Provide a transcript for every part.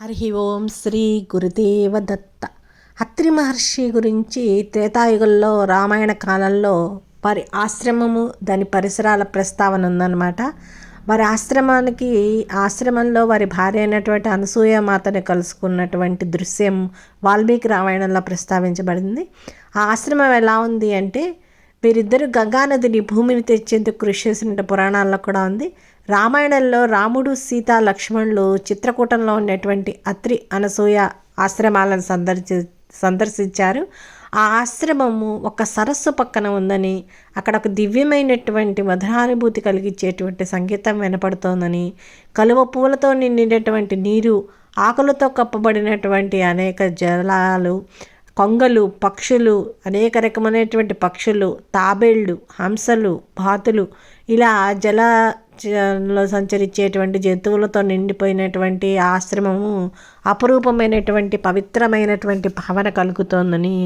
హరి ఓం శ్రీ గురుదేవ దత్త అత్రి మహర్షి గురించి త్రేతాయుగంలో రామాయణ కాలంలో వారి ఆశ్రమము దాని పరిసరాల ప్రస్తావన ఉందన్నమాట. వారి ఆశ్రమానికి ఆశ్రమంలో వారి భార్య అయినటువంటి అనసూయ మాతను కలుసుకున్నటువంటి దృశ్యం వాల్మీకి రామాయణంలో ప్రస్తావించబడింది. ఆ ఆశ్రమం ఎలా ఉంది అంటే వీరిద్దరు గంగానదిని భూమిని తెచ్చేందుకు కృషి చేసిన పురాణాల్లో కూడా ఉంది. రామాయణంలో రాముడు సీత లక్ష్మణులు చిత్రకూటంలో ఉన్నటువంటి అత్రి అనసూయ ఆశ్రమాలను సందర్శి సందర్శించారు. ఆ ఆశ్రమము ఒక సరస్సు పక్కన ఉందని అక్కడ ఒక దివ్యమైనటువంటి మధురానుభూతి కలిగించేటువంటి సంగీతం వినపడుతోందని కలువ పూలతో నిండినటువంటి నీరు ఆకులతో కప్పబడినటువంటి అనేక జలాలు కొంగలు పక్షులు అనేక రకమైనటువంటి పక్షులు తాబేళ్ళు హంసలు బాతులు ఇలా జల సంచరించేటువంటి జంతువులతో నిండిపోయినటువంటి ఆశ్రమము అపురూపమైనటువంటి పవిత్రమైనటువంటి భావన కలుగుతోందని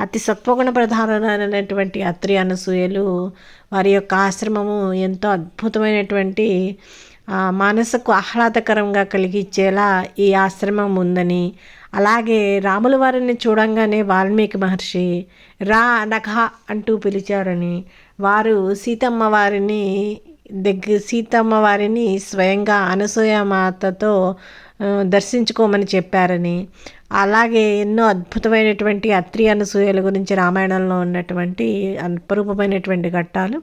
అతి సత్వగుణ ప్రధానమైనటువంటి అత్రి అనసూయలు వారి యొక్క ఆశ్రమము ఎంతో అద్భుతమైనటువంటి మనసుకు ఆహ్లాదకరంగా కలిగించేలా ఈ ఆశ్రమం ఉందని. అలాగే రాముల వారిని చూడంగానే వాల్మీకి మహర్షి రా నఖ అంటూ పిలిచారని. వారు సీతమ్మ వారిని దగ్గర సీతమ్మ వారిని స్వయంగా అనసూయ మాతతో దర్శించుకోమని చెప్పారని. అలాగే ఎన్నో అద్భుతమైనటువంటి అత్రి అనసూయల గురించి రామాయణంలో ఉన్నటువంటి అపరూపమైనటువంటి ఘట్టాలు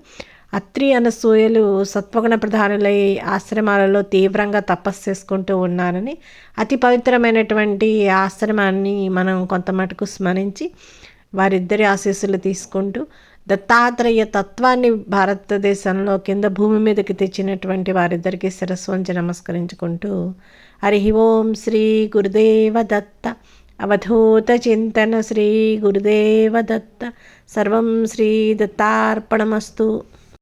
అత్రి అనసూయలు సత్వగుణ ప్రధానులై ఆశ్రమాలలో తీవ్రంగా తపస్సు చేసుకుంటూ ఉన్నారని అతి పవిత్రమైనటువంటి ఆశ్రమాన్ని మనం కొంత మటుకు స్మరించి వారిద్దరి ఆశీస్సులు తీసుకుంటూ దత్తాత్రేయ తత్వాన్ని భారతదేశంలో కింద భూమి మీదకి తెచ్చినటువంటి వారిద్దరికి శిరస్సు వంచి నమస్కరించుకుంటూ హరి ఓం శ్రీ గురుదేవ దత్త అవధూత చింతన శ్రీ గురుదేవ దత్త సర్వం శ్రీ దత్తార్పణమస్తు.